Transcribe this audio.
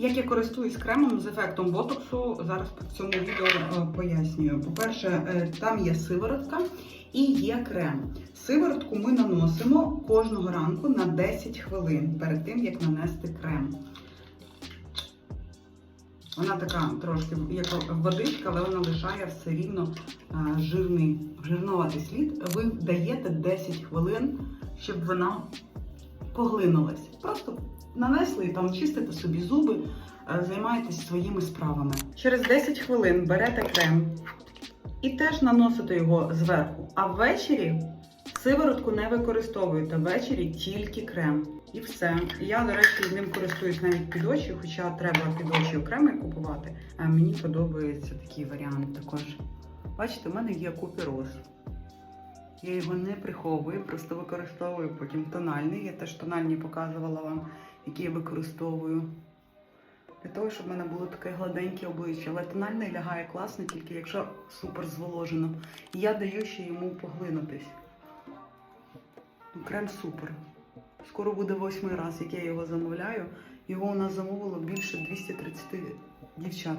Як я користуюсь кремом з ефектом ботоксу, зараз в цьому відео е, пояснюю. По-перше, е, там є сиворотка і є крем. Сиворотку ми наносимо кожного ранку на 10 хвилин перед тим, як нанести крем. Вона така трошки як водичка, але вона лишає все рівно е, жирний, жирноватий слід. Ви даєте 10 хвилин, щоб вона поглинулась. Просто нанесли там чистите собі зуби, е, займаєтесь своїми справами. Через 10 хвилин берете крем і теж наносите його зверху. А ввечері сиворотку не використовуєте. Ввечері тільки крем. І все. Я, до речі, ним користуюсь навіть під очі, хоча треба під очі окремий купувати. А мені подобається такий варіант також. Бачите, в мене є купіроз. Я його не приховую, просто використовую потім тональний. Я теж тональні показувала вам, які я використовую. Для того, щоб в мене було таке гладеньке обличчя. Але тональний лягає класно, тільки якщо супер зволожено. І я даю ще йому поглинутись. Ну, крем супер. Скоро буде восьмий раз, як я його замовляю. Його у нас замовило більше 230 дівчат.